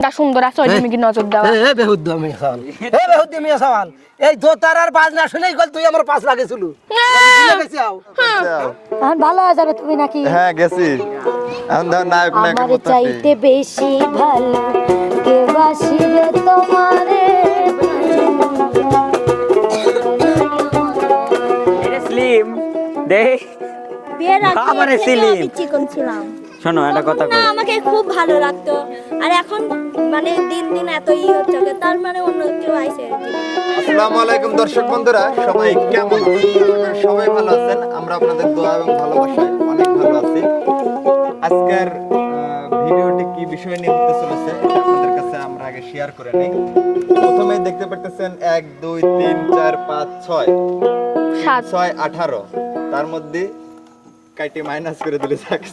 কোনটা সুন্দর আছে ওই হ্যাঁ। নজর দেওয়া। এ এ বেহুদ্দ মিয়া এ বেহুদ্দ মিয়া সওয়াল। এই দোতার আর বাজ না শুনেই গল তুই আমার পাঁচ লাগেছিল। ভুলে এখন ভালো হয়ে যাবে তুমি নাকি? হ্যাঁ গেছি। এখন ধর নায়ক নায়কের আমার চাইতে বেশি ভালো কে বাসিবে তোমারে স্লিম দেখ। বিয়ের আগে বাবারে থেকে সিলিম। আমি চিকন ছিলাম। শোনো একটা কথা না আমাকে খুব ভালো লাগতো। আর এখন মানে দিন দিন এত ই হচ্ছে তার মানে অন্য কেউ আইসে আসসালামু আলাইকুম দর্শক বন্ধুরা সবাই কেমন আছেন? সবাই ভালো আছেন। আমরা আপনাদের দোয়া এবং ভালোবাসায় অনেক ভালো আছি। আজকের ভিডিওটি কি বিষয় নিয়ে হতে চলেছে আপনাদের কাছে আমরা আগে শেয়ার করে নিই। প্রথমে দেখতে পারতেছেন এক দুই তিন চার পাঁচ ছয়। সাত। ছয় আঠারো। তার মধ্যে কাইটি মাইনাস করে দিলে থাকে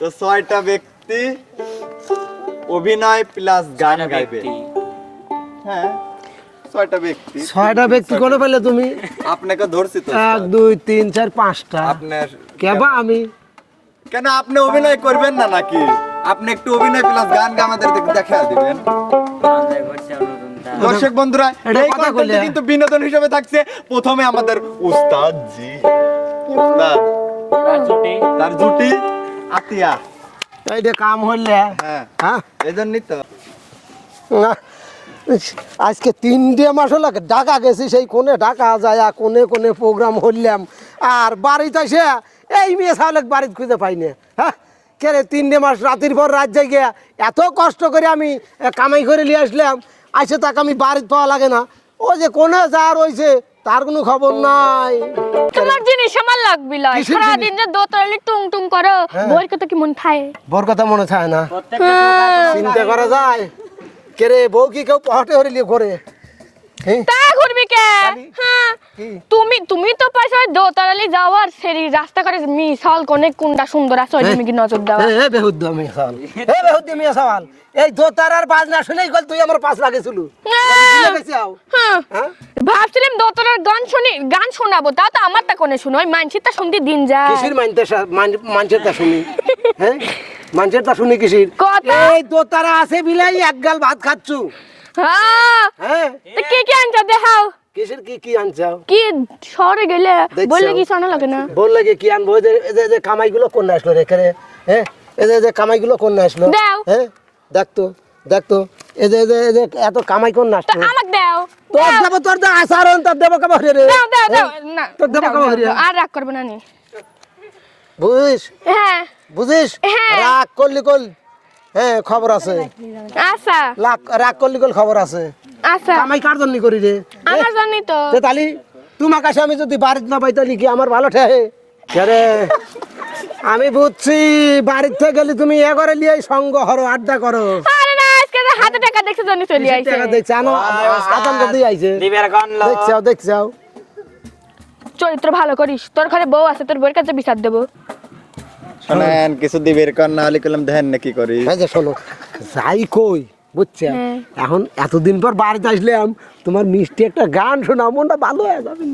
তো ছয়টা ব্যক্তি অভিনয় প্লাস গান গাইবে। হ্যাঁ ছয়টা ব্যক্তি। ছয়টা ব্যক্তি কোনে পেলে তুমি? আপনাকে ধরছি তো এক দুই তিন চার পাঁচটা। আপনার কেবা আমি? কেন আপনি অভিনয় করবেন না নাকি? আপনি একটু অভিনয় প্লাস গান গা আমাদের দেখা দিবেন। দর্শক বন্ধুরা এই কিন্তু বিনোদন হিসেবে থাকছে। প্রথমে আমাদের উস্তাদ। জি উস্তাদ তার জুটি। আতিয়া। এইটা কাম হইলে হ্যাঁ। হ্যাঁ? এই জন্যই তো। না, আজকে তিনটে মাস হলো ঢাকা গেছি সেই কোনে ঢাকা যায় কোনে কোনে প্রোগ্রাম হইলাম। আর বাড়িতে এসে এই মেয়ে সাহলে বাড়িতে খুঁজে পাই না হ্যাঁ? কে রে তিনটে মাস রাতের পর রাত গিয়ে এত কষ্ট করে আমি কামাই করে নিয়ে আসলাম আসে তাকে আমি বাড়িতে পাওয়া লাগে না। ও যে কোনে যা রয়েছে তার কোনো খবর নাই। তোমার জিনিস আমার লাগবি লাই সারা সারাদিন যে দোতলি টুং টুং করো হ্যাঁ। বইয়ের কথা কি মন থাকে বোর কথা মনে থাকে না। হ্যাঁ। চিন্তা করা যায়। কে রে বউ কি কেউ পহটে হরিলে করে হ্যাঁ? তা কে? হ্যাঁ? তুমি তুমি তো দোতলালি যাওয়ার সেরি রাস্তা করে মিশাল কোনে কোনটা সুন্দর আছে ওই তুমি কি নজর দেওয়া এ বেহুদ্দ সওয়াল এ বেহুদ্দ সওয়াল এই দোতার আর বাজ শুনেই গল তুই আমার পাঁচ লাগেছিল হ্যাঁ। হ্যাঁ? ভাবছিলাম দোতলার গান শুনি গান শোনাবো তা তো আমার তা কোনে শুনো? ওই মানসির তা শুনতে দিন যায়। কিসির মানতে তা শুনি? হ্যাঁ? তা শুনি কিসির? এই দোতারা আছে বিলাই এক গাল ভাত খাচ্ছু। হ্যাঁ। হ্যাঁ তা কি কি আনছো দেখাও কিসির কি কি আনছাও কি শহরে গেলে বললে কি শোনা লাগে না? বললে কি কি আনব? যে যে- কামাইগুলো কোন আসলো রে রে হ্যাঁ এই যে কামাইগুলো কোন আসলো। হ্যাঁ দেখতো দেখতো এই যে এই যে এই যে এত কামাই কোন তা আসলো? আমাকে দাও। তোর দেবো তোর দে আসারন তোর দেবো কেমন রে? দাও দাও দাও। না তোর দেবো রে আর রাগ করবে না নি। বুঝিস? হ্যাঁ। বুঝিস? হ্যাঁ। রাগ করলি কল। হ্যাঁ খবর আছে। আচ্ছা। রাগ করলি কল খবর আছে। আচ্ছা। কামাই কার জন্য করি রে? আমার জানি তো। তালি তোমার কাছে আমি যদি বাড়িতে না পাই তাহলে কি আমার ভালো ঠেহে রে আমি বুঝছি বাড়িতে থেকে গেলে তুমি এ করে লিয়ে সঙ্গ হরো আড্ডা করো। আরে না আজকে হাতে টাকা দেখছে জন্য চলে আইছে। টাকা দেখছে? আনো আদান তো দিয়ে আইছে। দিবের গান লো দেখছাও দেখছাও চরিত্র ভালো করিস। তোর ঘরে বউ আছে তোর বউয়ের কাছে বিচার দেবো। শোনেন কিছু দিবের কর না হলে কলম দেখেন না কি করি হ্যাঁ যে শোনো যাই কই বুঝছে হ্যাঁ। এখন এতদিন পর বাড়িতে আসলাম তোমার মিষ্টি একটা গান শোনা মনটা ভালো হয়ে যাবে।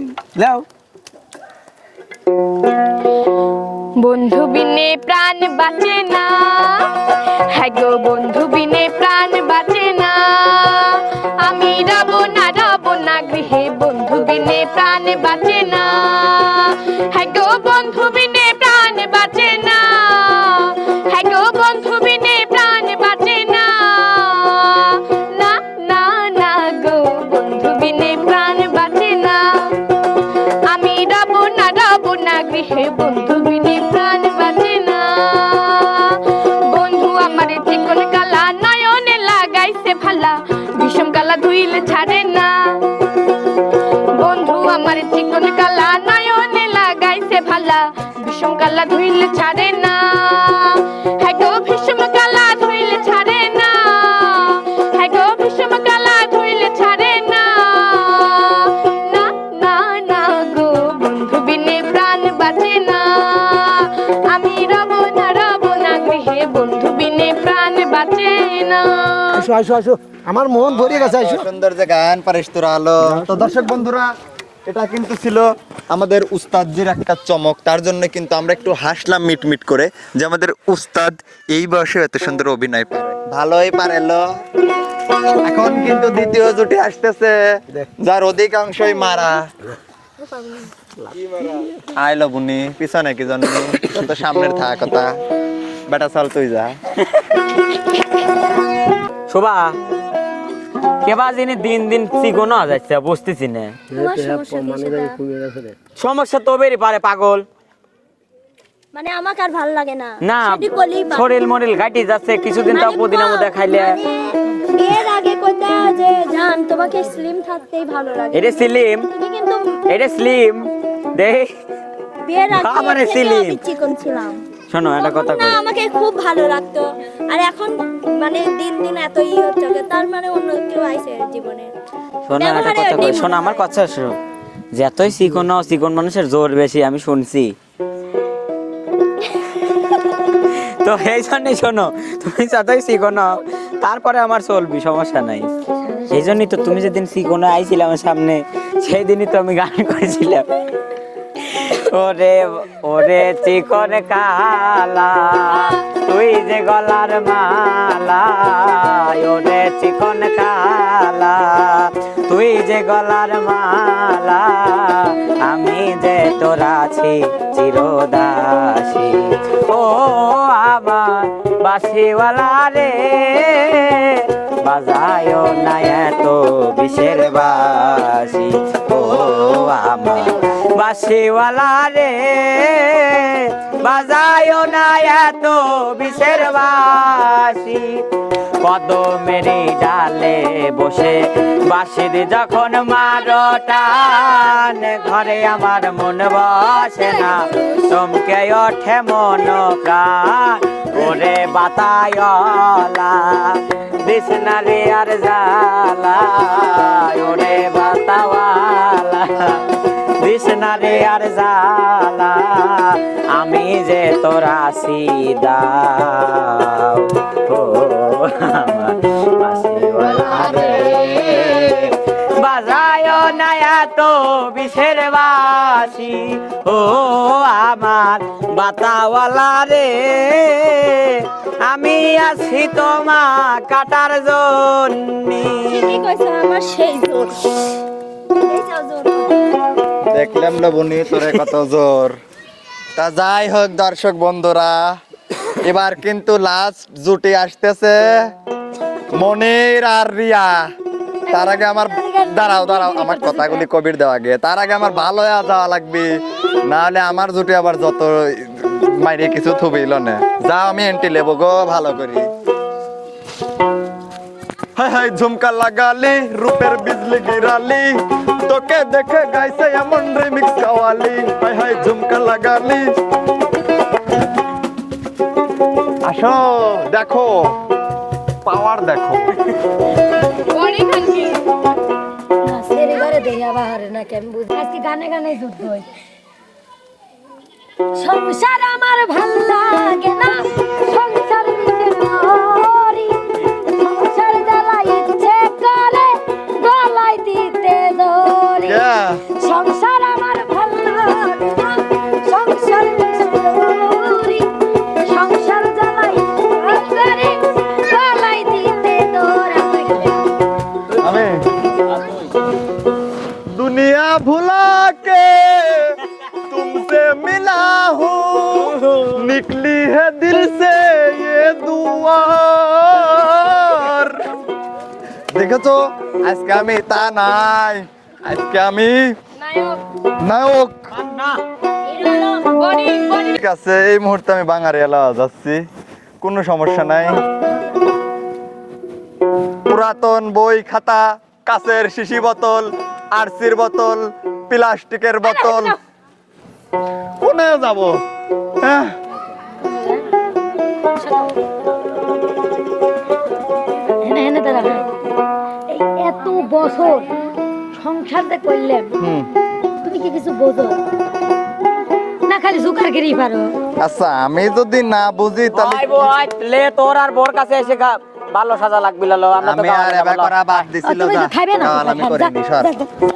বন্ধু বিনে প্রাণ বাঁচে না। হ্যাঁ গো বন্ধু বিনে প্রাণ বাঁচে না। আমি রব না রব না গৃহে বন্ধু বিনে প্রাণ বাঁচে না। হ্যাঁ গো গৃহে বন্ধু বিনে প্রাণ বাঁধে না। বন্ধু আমার চিকন কালা, নয়নে লাগাইছে ভালা, বিষম কালা ধুইলে ছাড়ে না। বন্ধু আমার চিকন কালা, নয়নে লাগাইছে ভালা, বিষম কালা ধুইলে ছাড়ে না। না। আসো আসো আসো। আমার মন ভরে গেছে আসো। সুন্দর যে গান পারিস তোরা আলো। তো দর্শক বন্ধুরা এটা কিন্তু ছিল আমাদের উস্তাদজির একটা চমক। তার জন্য কিন্তু আমরা একটু হাসলাম মিট মিট করে যে আমাদের উস্তাদ এই বয়সে এত সুন্দর অভিনয় পারে ভালোই পারেলো এখন কিন্তু দ্বিতীয় জুটি আসতেছে যার অধিকাংশই মারা। আইলো বুনি পিছনে কি জানি তোর তো সামনের থাকা কথা। বেটা চল তুই যা। শোভা কেবা যিনি দিন দিন চিকন যাচ্ছে বুঝতেছি না। সমস্যা কি সেটা? সমস্যা তো বেরি পারে পাগল। মানে আমাকে আর ভালো লাগে না। না শরীর মরিল ঘাটি যাচ্ছে কিছুদিন তাও মানে পুদিনা মধ্যে খাইলে। মানে বিয়ের আগে কইতা যে জান তোমাকে স্লিম থাকতেই ভালো লাগে। এটা স্লিম এটা স্লিম দেখ। বিয়ের আগে চিকন ছিলাম। শোনো একটা কথা না কই? আমাকে খুব ভালো লাগতো। আর এখন মানে দিন দিন এত ই হচ্ছে যে তার মানে অন্য কেউ আইছে জীবনে। শোনো একটা কথা কই? শোনো আমার। কথা শোনো। যতই চিকন হও, চিকন মানুষের জোর বেশি আমি শুনছি। তো এই জন্যই শোনো তুমি যতই চিকন হও, তারপরে আমার চলবি সমস্যা নাই। এই জন্যই তো তুমি যেদিন চিকন আইছিলে আমার সামনে সেই দিনই তো আমি গান করেছিলাম। ওরে ওরে চিকন কালা, তুই যে গলার মালা, ওরে চিকন কালা, তুই যে গলার মালা, আমি যে তোর আছি চিরদাসী। ও আমার বাসিওয়ালা রে বাজায় না এত বিষের বাসি ও আমার বাসিওয়ালা রে বাজায় না এত বিষের বাসি। কদমেরি ডালে বসে বাসির যখন মারো টান ঘরে আমার মন বসে না। চমকে ওঠে মন ওরে বাতায়লা বিষ্ণারে আর জালা ওরে বাতাওয়ালা। বিষ্ণারে আর জালা আমি যে তোরা দাও ও বাজায় নায়া তো বিষের বাসি, ও, আমার বাতাওয়ালা রে। আমি আছি তোমা কাটার জন্যে। আমার সেই জোর। দেখলাম বুনি, তোরে কত জোর। তা যাই হোক দর্শক বন্ধুরা, এবার কিন্তু লাস্ট জুটি আসতেছে মনির আর রিয়া। তার আগে আমার দাঁড়াও দাঁড়াও, আমার কথাগুলি কবির দেওয়া আগে। তার আগে আমার ভালো যাওয়া লাগবে। না হলে আমার জুটি আবার যত মাইরে কিছু থুবিল না। যাও আমি এন্টি লেবো গো, ভালো করি। হাই হাই ঝুমকা লাগালি রূপের বিজলি গিরালি। তোকে দেখে গাইছে এমন রিমিক্স গাওয়ালি। হাই হাই ঝুমকা লাগালি। আসো দেখো পাওয়ার দেখো। সংসার আমার ভালো লাগে না। दुनिया भुला के तुमसे मिला हूँ निकली है दिल से ये दुआर দেখেছো আজকে আমি তা নাই আজকে আমি নায়ক নায়ক বডি বডি ঠিক আছে এই মুহূর্তে আমি বাঙালি এলাকা যাচ্ছি কোনো সমস্যা নাই পুরাতন বই খাতা কাচের শিশি বোতল আরসির বোতল প্লাস্টিকের বোতল। কোনে যাব? হ্যাঁ? এনে এনে দাঁড়া এই এত বছর সংসার যে করলেন তুমি কি কিছু বোঝো? না খালি জুকার গিরি পারো। আচ্ছা আমি যদি না বুঝি তাহলে আই বই লে তোর আর বোর কাছে এসে গা- ভালো সাজা লাগবি লালো আমরা তো আমি আর এবার করা বাদ দিছিল তুমি যা খাইবে না? আমি যা, করিনি যা, সর।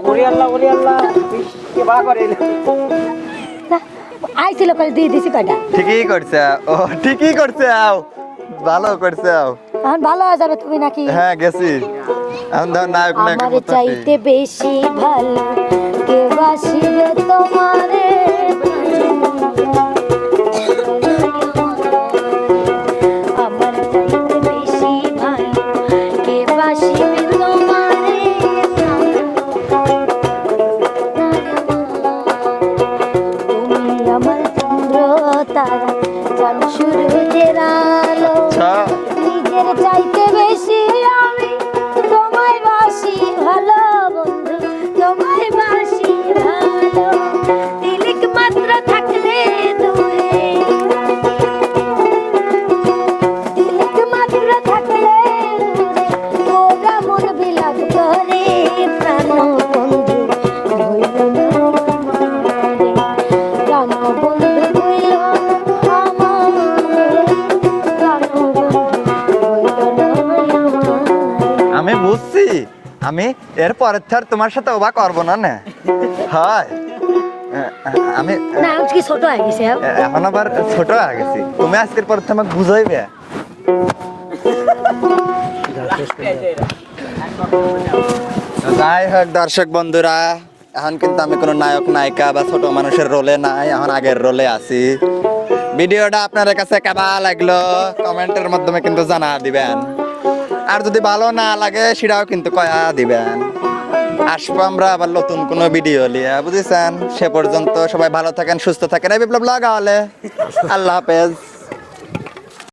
ওরে আল্লাহ ওরে আল্লাহ কে বা করে আইছিল কল দিয়ে দিছি কয়টা? ঠিকই করছে ও ঠিকই করছে আও। ভালো করছে আও। এখন ভালো হয়ে যাবে তুমি নাকি? হ্যাঁ গেছি। এখন ধর নায়ক নায়কের আমার চাইতে বেশি ভালো কে বাসিবে তোমারে আমি এর পরের থার তোমার সাথে ওবা করব না না। হয়। আমি না আজকে ছোট হয়ে গেছে? এখন আবার ছোট হয়ে গেছি। তুমি আজকের পর থেকে আমাকে বুঝাইবে। যাই হোক দর্শক বন্ধুরা এখন কিন্তু আমি কোনো নায়ক নায়িকা বা ছোট মানুষের রোলে নাই এখন আগের রোলে আছি। ভিডিওটা আপনাদের কাছে কেমন লাগল কমেন্টের মাধ্যমে কিন্তু জানা দিবেন। আর যদি ভালো না লাগে, সেটাও কিন্তু কয়া দিবেন। আসব আমরা আবার নতুন কোনো ভিডিও নিয়ে, বুঝেছেন? সে পর্যন্ত সবাই ভালো থাকেন, সুস্থ থাকেন। এই বিপ্লব লাগাওয়ালে আল্লাহ হাফেজ।